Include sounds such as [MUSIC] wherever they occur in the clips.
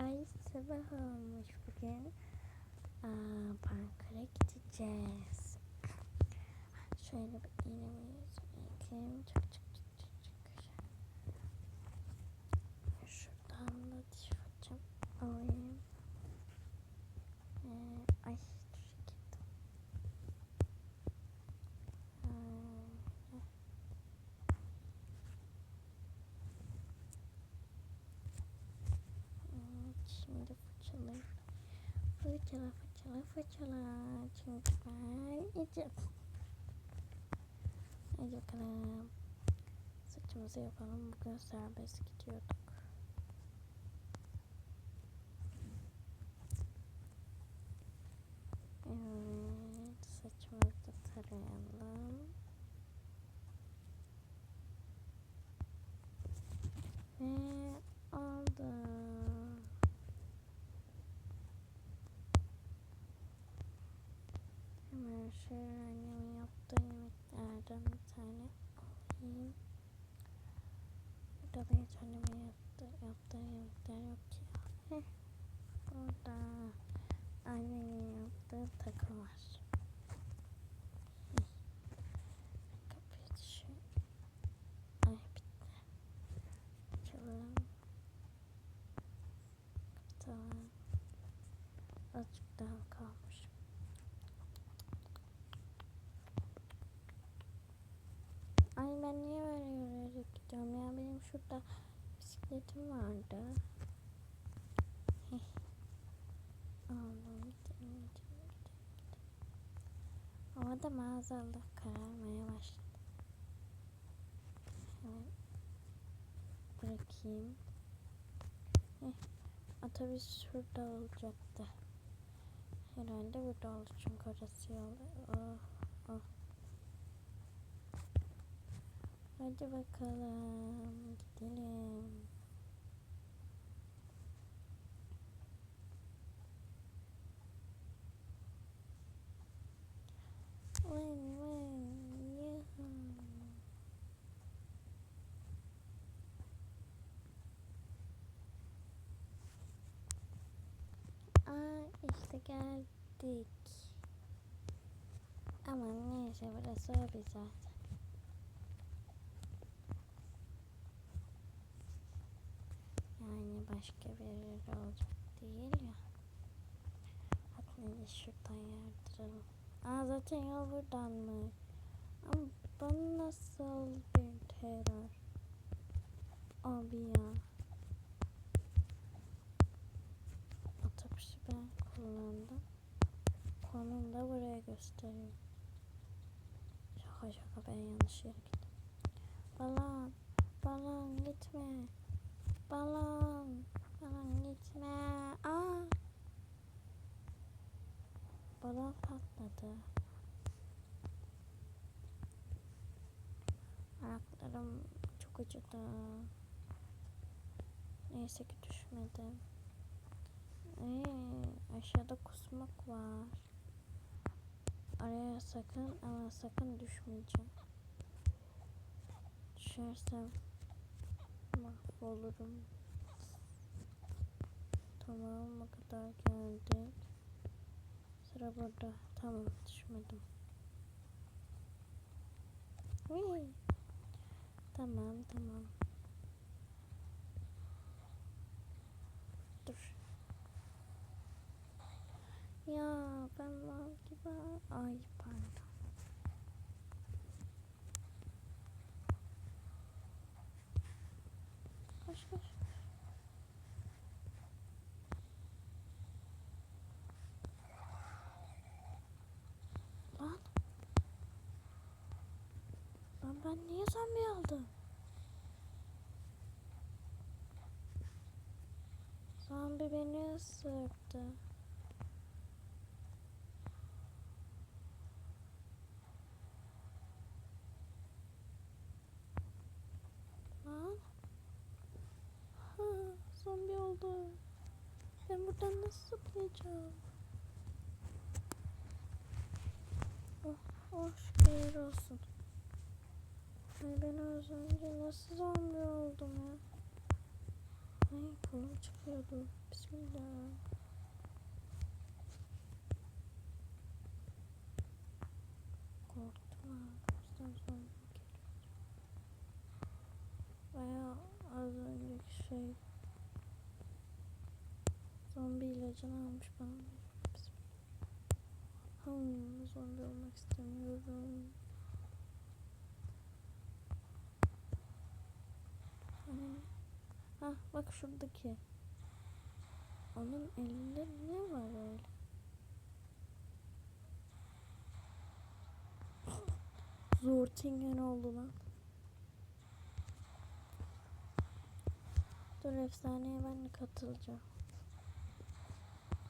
Ay sabah olmuş bugün. Aa, parkara gideceğiz. Şöyle bir iğnemi yüzüme yıkayayım. Çık çık çık çık çık. Şuradan da fırçam alayım. Ee, ay dur gittim. Öyle. Evet, Şimdi fırçalayayım. Fırçala fırçala fırçala. Çünkü ben yiyeceğim. Hadi bakalım. Saçımızı yapalım. Bugün serbest gidiyorduk. Evet. Saçımızı da tarayalım. Ve oldu. Hemen şöyle annemin yaptığı yemeklerden bir tane alayım. Burada da hiç annemin yaptığı, yaptığı yemekler yok ki. Heh. Burada annemin yaptığı takı var. Heh. Kapıyı düşün. Ay bitti. Açalım. Kapatalım. Azıcık daha kalmış. Ay ben niye böyle yürüyerek gidiyorum ya benim şurada bisikletim vardı. Gidelim gidelim gidelim. gidelim. Havada maazallah kararmaya başladı. Hemen bırakayım. Heh. Otobüs şurada olacaktı. Herhalde burada oldu çünkü orası yol. Oh, oh. Hadi bakalım gidelim. Vın vın yuhu. Aa işte geldik. Aman neyse burası o bir zaten. Yani başka bir yer olacak değil ya. Hatta şuradan yardıralım. Aa zaten yol buradanmış. Ama bana nasıl bir terör. Abi ya. Otobüsü ben kullandım. Konum da buraya gösteriyor. Şaka şaka ben yanlış yere gittim. Balon. Balon gitme. Balon. Balon gitme. Aa. Balon patladı. Ayaklarım çok acıdı. Neyse ki düşmedim. Ee, aşağıda kusmak var. Araya sakın ama sakın düşmeyeceğim. Düşersem mahvolurum. Tamam o kadar geldik. Sıra burada. Tamam düşmedim. Whee! Tamam tamam. Dur. Ya ben mal gibi. Ay pardon. Koş koş. Lan. Lan ben niye zombi oldum? Zombi beni ısırdı. Lan. Ha, zombi oldu. Ben buradan nasıl zıplayacağım? Oh, oh şükürler olsun. Ay ben az önce nasıl zombi oldum ya? Ay kolum çıkıyordu. Bismillah. Korktum ha. Bizden sonra geliyor. Baya az önceki şey. İlacını almış bana. Hmm, zombi olmak istemiyorum. Hani Hah bak şuradaki. Onun elinde ne var öyle? Zortingen oldu lan. Dur efsaneye ben de katılacağım.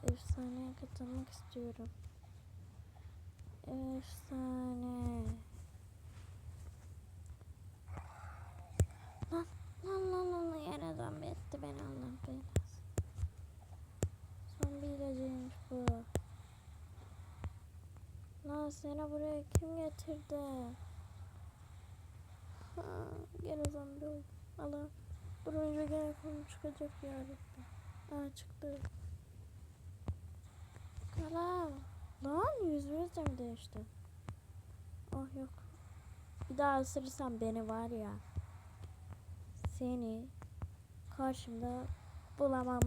Efsaneye katılmak istiyorum. Efsane. Lan lan lan lan yine zombi etti beni Allah belası. Zombi ilacıymış bu. Lan seni buraya kim getirdi? Ha, gene zombi oldu. Allah. Durunca gene konu çıkacak ya Rabbi. Aa çıktı. Kalam. Lan yüzümüz de mi değişti? Oh yok. Bir daha ısırırsam beni var ya. Seni karşımda bulamam.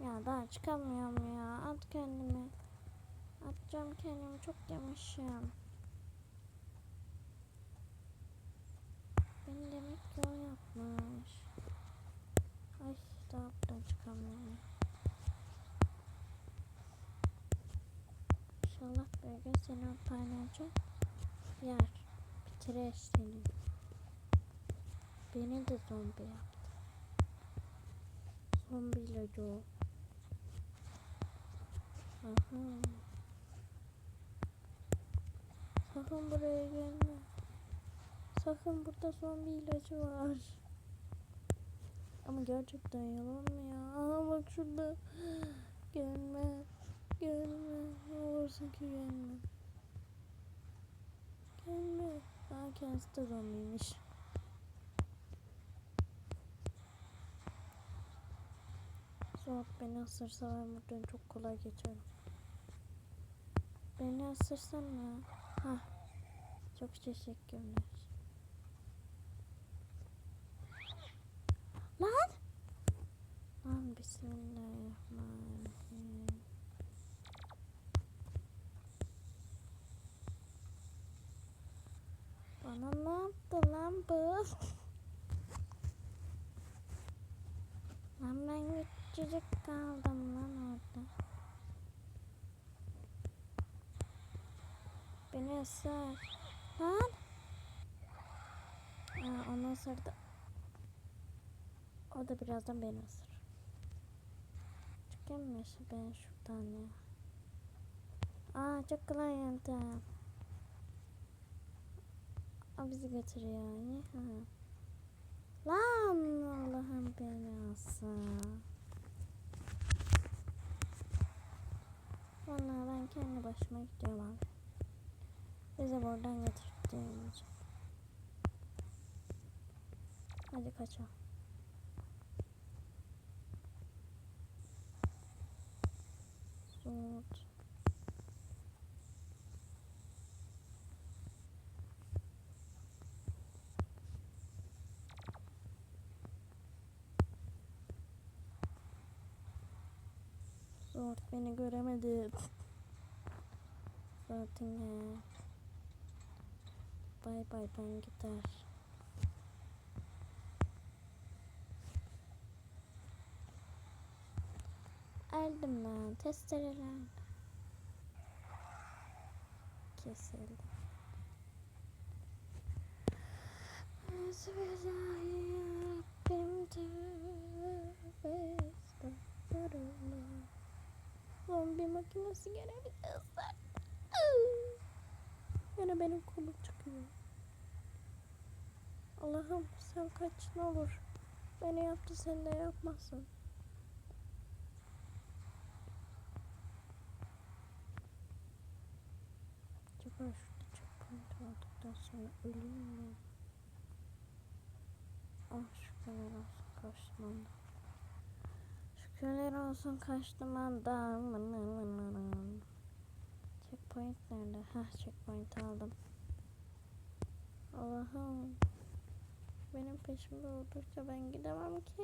Ya daha çıkamıyorum ya. At kendimi. Atacağım kendimi. Çok yemişim. Beni demek ki o yapmış. Ay daha buradan çıkamıyorum. İnşallah bir gün seni paylaşacak yer. Bitirir seni. Beni de zombi yaptı. Zombi ilacı o. Aha. Sakın buraya gelme. Sakın burada zombi ilacı var. Ama gerçekten yalan mı ya? Aha bak şurada. Gelme. Gelme. Olursun ki gelme. Gelme. Aa kendisi de zombiymiş. Suat beni ısırsa ben buradan çok kolay geçerim. Beni ısırsana. Hah. Çok teşekkürler. Lan! Lan bismillahirrahmanirrahim. Bana ne yaptı lan bu? Lan ben küçücük kaldım lan orada. Beni ısır. Lan! Aa, onu ısırdı. O da birazdan beni ısır. Çıkayım ben şuradan ya. Aa çok kolay yöntem. O bizi götürüyor yani. Ha. Lan Allah'ım belası. Vallahi ben kendi başıma gidiyorum abi. Bizi buradan için. Hadi kaçalım. Zor. Zor beni göremedi. Zaten ya. Bay bay ben gider. Aldım lan testereler. Kesildi. Bismillahirrahmanirrahim. Zombi makinesi ısır. Yine benim kolum çıkıyor. Allah'ım sen kaç ne olur. Beni yaptı sen de yapmasın. Acaba şurada checkpoint aldıktan sonra öleyim mi? Şükürler olsun kaçtım ondan. Şükürler olsun kaçtım ondan. Checkpoint nerede? Hah checkpoint aldım. Allah'ım. Benim peşimde oldukça ben gidemem ki.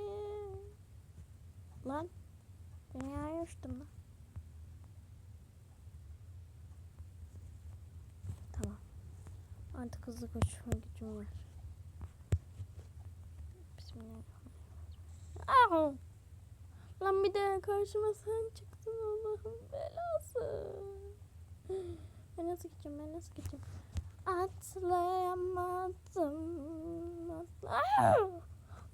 Lan. Dünyaya uçtum lan. Tamam. Artık hızlı koşma gücüm var. Bismillahirrahmanirrahim. Au! Lan bir de karşıma sen çıktın Allah'ım belası. Ben nasıl gideceğim ben nasıl gideceğim? Atlayamadım. Atla!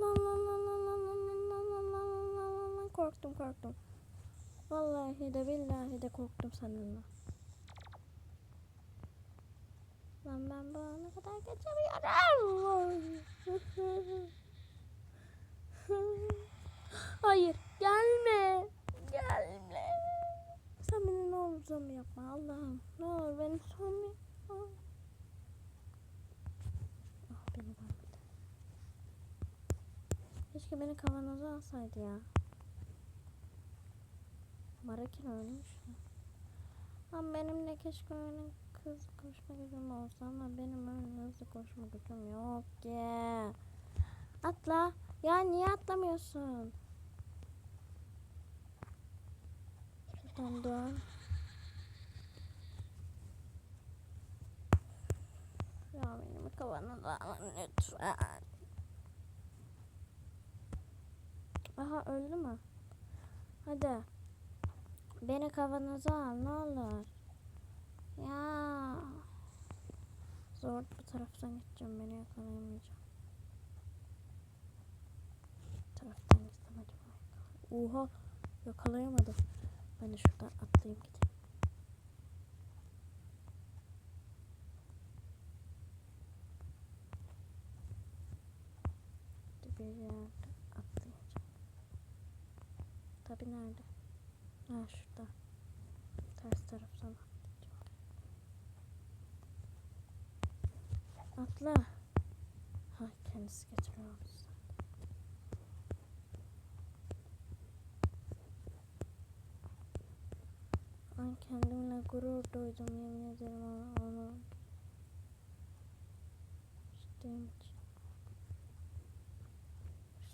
Lan lan lan lan lan lan lan lan lan lan lan lan korktum korktum. Vallahi de billahi de korktum senden. Lan ben bu ana kadar geçemiyorum. Hayır gelme. Gelme. Sen beni ne olur zombi yapma Allah'ım. Ne olur beni zombi. Ah beni görmedi. Keşke beni kavanoza alsaydı ya. Marakin ölmüş. Ama benim de keşke öyle hızlı koşma gücüm olsa ama benim öyle hızlı koşma gücüm yok ki. Atla. Ya niye atlamıyorsun? Dön. Ya benim kavanoza alın lütfen. Aha öldü mü? Hadi. Beni kavanoza al ne olur. Ya. Zor bu taraftan gideceğim beni yakalayamayacağım. Taraftan gitsem acaba. Oha yakalayamadım. Ben de şuradan atlayayım gideyim. Bir yerde atlayacağım. Tabi nerede? Ha şurada. Ters taraftan atlayacağım. Atla. Ha kendisi getiriyor onu zaten. Ben kendimle gurur duydum yemin ederim onu, onu içtiğim için.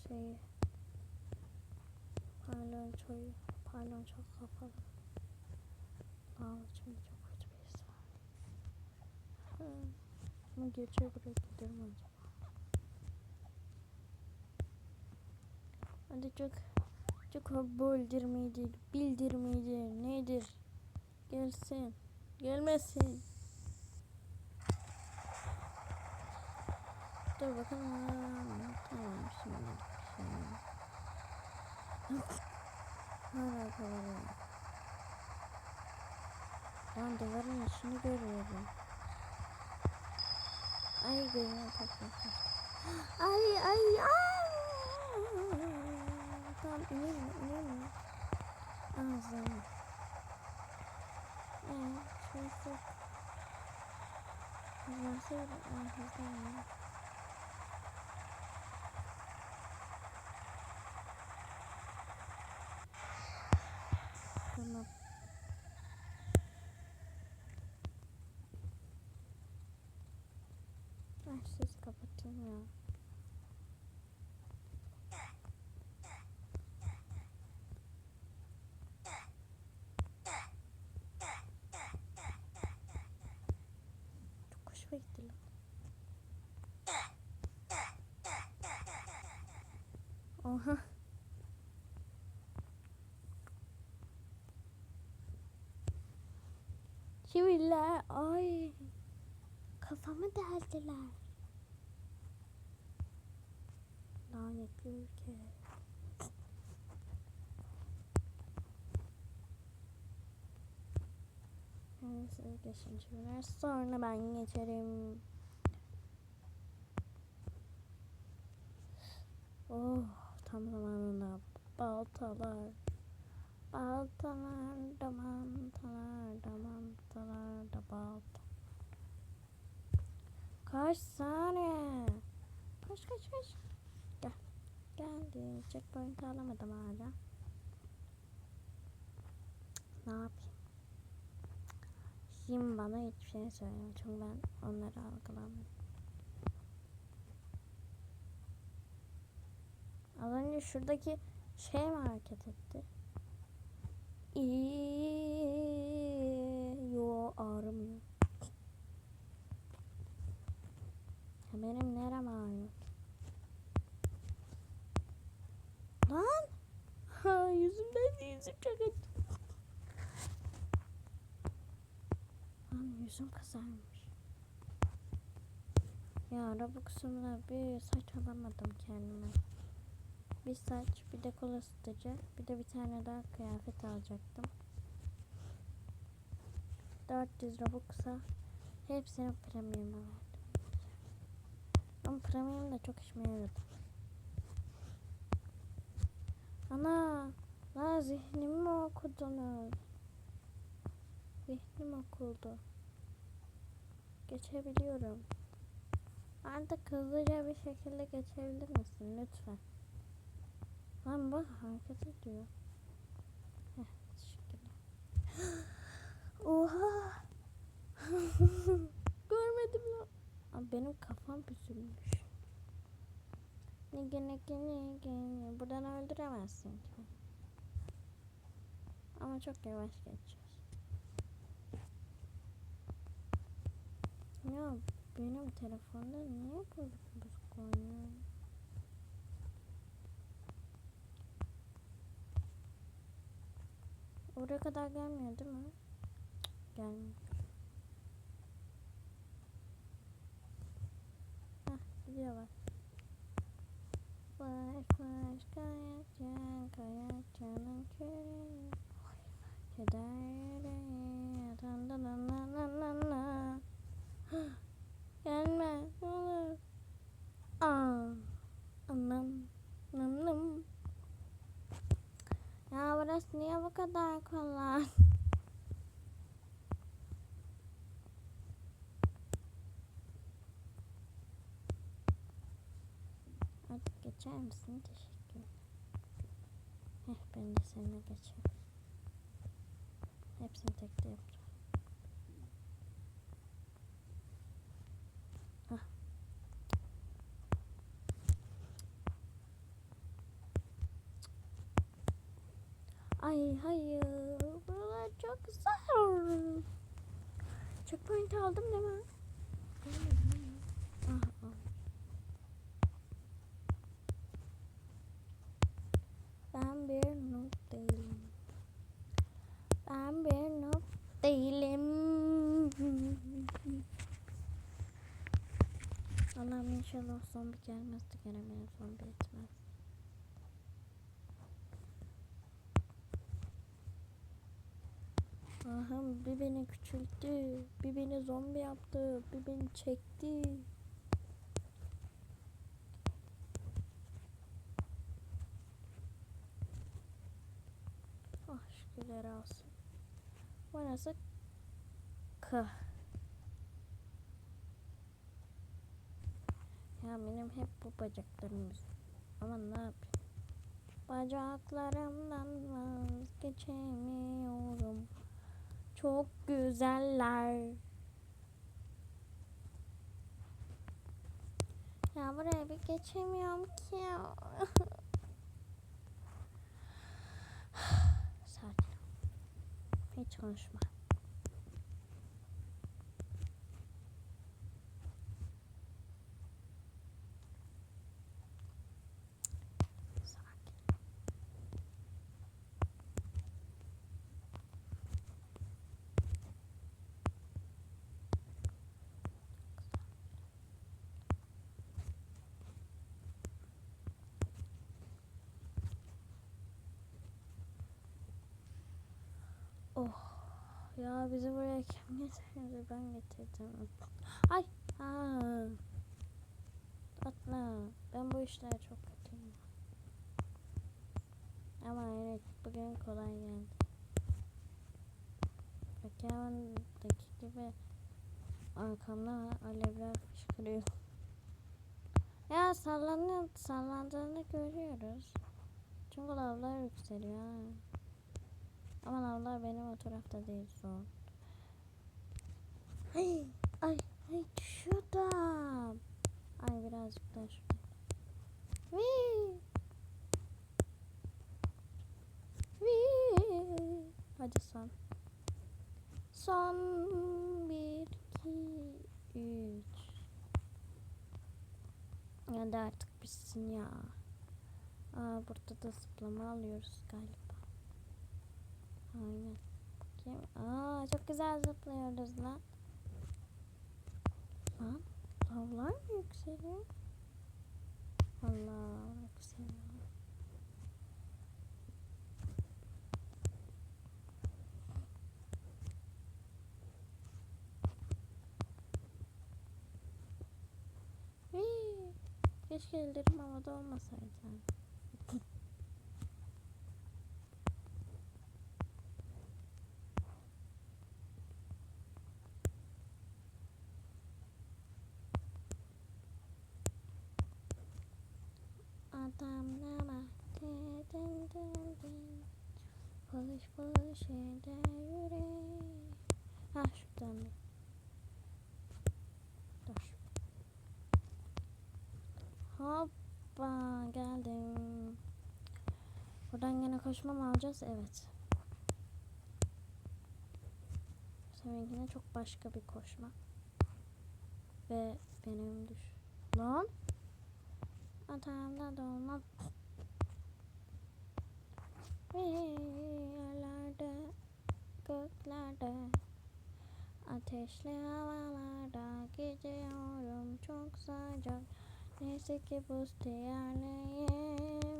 Şeyi Palyaçoyu, palyaço kafalı. Aa, şimdi çok kötü bir his. Ama gece buraya giderim acaba. Hadi çok çok bildirmeydir, bildirmeydir, nedir? Gelsin, gelmesin. Dur bakalım. Tamam şimdi. şimdi. Hala kapalı. Ben duvarın içini görüyorum. Ay gözüme takmışım. Ay ay ay. Tamam inelim inelim. Ağzım. and twisted. His master was on his down. Hoşuma gitti lan. Oha. Çiviller. Ay. Kafamı deldiler. Lanetli ülke. Neyse geçin çiviller. Sonra ben geçerim. Oh tam zamanında baltalar. Baltalar da mantalar da mantalar da balta. Kaç saniye? Kaç kaç kaç. Gel geldi. Checkpoint alamadım hala. Ne yapayım? Şimdi bana hiçbir şey söyleme. Çünkü ben onları algılamıyorum. Az önce şuradaki şey mi hareket etti? İyi. Yo ağrımıyor. Benim nerem ağrıyor? Lan! Ha, [LAUGHS] yüzümden yüzüm çok. Lan yüzüm kızarmış. Ya Robux'umla bir saç alamadım kendime. Bir saç, bir de kol ısıtıcı, bir de bir tane daha kıyafet alacaktım. 400 Robux'a hepsini premium'a verdim. Ama premium da çok işime yaradı. Ana, la zihnimi mi okudunuz? Zihnim okuldu. Geçebiliyorum. Artık hızlıca bir şekilde geçebilir misin lütfen? Lan bak hareket ediyor. Teşekkürler. [GASPS] Oha! [LAUGHS] Görmedim lan. Abi benim kafam büzülmüş. Nige nige nige. Buradan öldüremezsin ki. Ama çok yavaş geçeceğiz. Ya benim telefonda niye bozuk bozuk oynuyor? Oraya kadar gelmiyor değil mi? Gelmiyor. Heh, gidiyor bak. Flash flash kayacak kayacağının körü. Kedere dan dan dan dan dan. Gelme ne olur. Aa, anam nam nam. Ya burası niye bu kadar kolay? Artık geçer misin? Teşekkür Heh, ben de seninle geçeyim. Hepsini tek de yapacağım. Ay hayır. Buralar çok zor. Checkpoint aldım değil mi? Ah, ah. Ben bir noob değilim. Ben bir noob değilim. Allah'ım inşallah zombi gelmez de gelemeyen zombi etmez. Aha bir beni küçülttü, bir beni zombi yaptı, bir beni çekti. Ah şükürler olsun. Burası K. Ya benim hep bu bacaklarım. Ama ne yapayım? Bacaklarımdan vazgeçemiyorum. Çok güzeller. Ya buraya bir geçemiyorum ki. [SIGHS] Sakin. Hiç konuşma. Oh. Ya bizi buraya kim getirdi? Ben getirdim. Ay. Ha. Atma. Ben bu işlere çok kötüyüm. Ama evet bugün kolay geldi. Reklamdaki gibi arkamda alevler fışkırıyor. Ya sallanıyor, sallandığını görüyoruz. Çünkü lavlar yükseliyor. Ama lavlar benim o tarafta değil son. Ay ay ay düşüyordum. Ay birazcık daha şurada. Wii. Wii. Hadi son. Son bir, iki, üç. Hadi artık bitsin ya. Aa, burada da zıplama alıyoruz galiba. Aynen. Kim? Aa, çok güzel zıplıyoruz lan. Lan lavlar mı yükseliyor? Allah yükseliyor. Keşke ellerim havada olmasaydı. Koşma mı alacağız? Evet Seninkine çok başka bir koşma Ve benim düş Lan Atağımda dolmam. Yerlerde, göklerde, ateşli havalarda gidiyorum çok sıcak. Neyse ki buz diyarlıyım.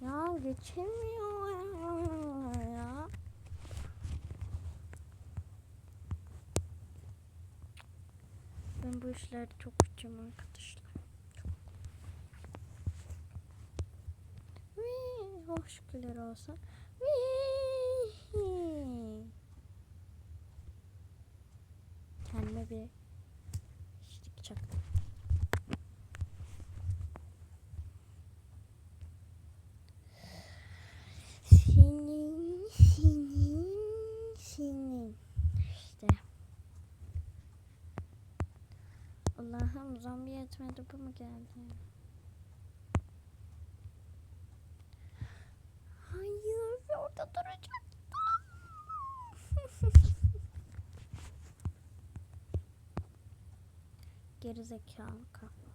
Ya geçemiyor ya. Ben bu işlerde çok kötüyüm arkadaşlar. Oh şükürler olsun. Kendime bir Allah'ım zombi yetmedi bu mu geldi? Hayır orada duracaktım. [LAUGHS] Gerizekalı kafa.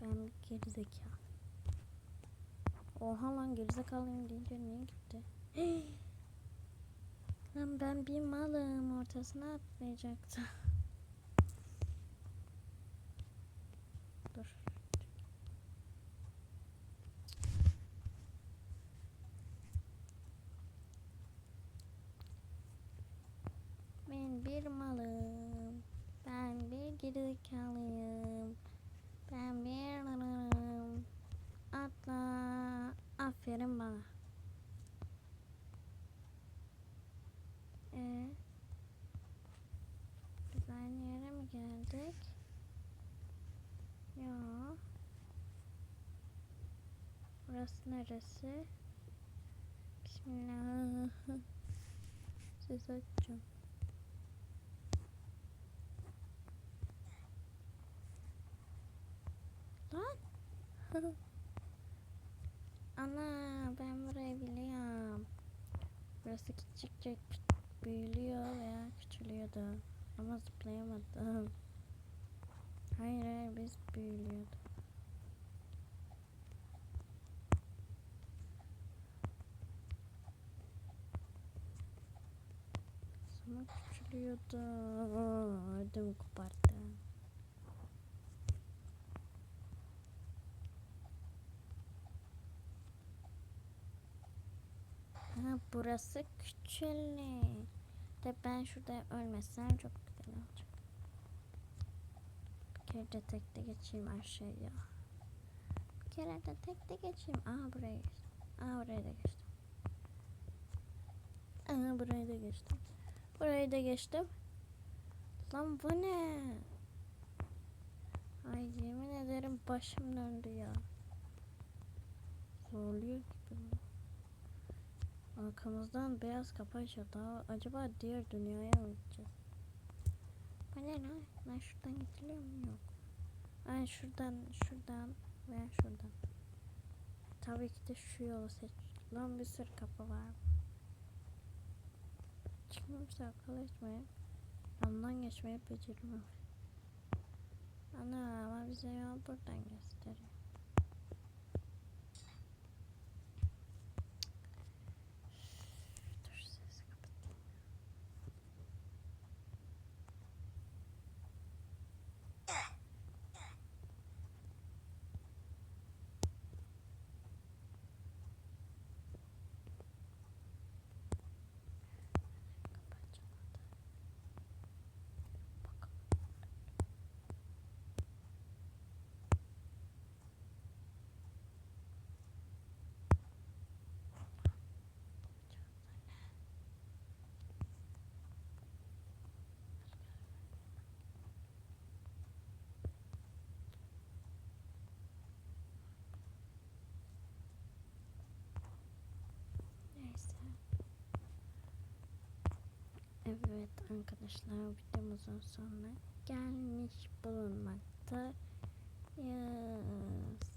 Ben bir gerizekalı. Oha lan gerizekalıyım deyince niye gitti? [GASPS] lan ben bir malım ortasına atlayacaktım. [LAUGHS] Dur. Ben bir malım. Ben bir gerizekalıyım. Ben bir malım. Atla. Aferin bana. Ee, mi geldik? Ya. Burası neresi? Bismillah. [LAUGHS] Ses açacağım. Lan. Ana ben burayı biliyorum. Burası küçükçe büyülüyor veya küçülüyordu. Ama zıplayamadım. [LAUGHS] Hayır hayır biz büyülüyorduk. Sonra küçülüyordu. Ödüm koparttı. Ha, burası küçülük. De ben şurada ölmezsem çok güzel olacak. Bir kere de tekte geçeyim her şey ya. Bir kere de tekte geçeyim. Aa buraya geçtim. Aa buraya da geçtim. Aa burayı da geçtim. Burayı da geçtim. Lan bu ne? Ay yemin ederim başım döndü ya. Zorluyor gibi. Arkamızdan beyaz açıyor. Daha acaba diğer dünyaya mı gideceğiz? Bu ne lan? Lan şuradan gidiliyor mu? Yok. Ay şuradan, şuradan veya şuradan. Tabii ki de şu yolu seç. Lan bir sürü kapı var. Çıkmamışsa akıl etmeyip yandan geçmeyi beceremem. Ana ama bize yol buradan gösteriyor. Dur sesi kapatayım. Kapatacağım hadi. Bakalım. Neyse. Evet arkadaşlar videomuzun sonuna gelmiş bulunmakta. Yes.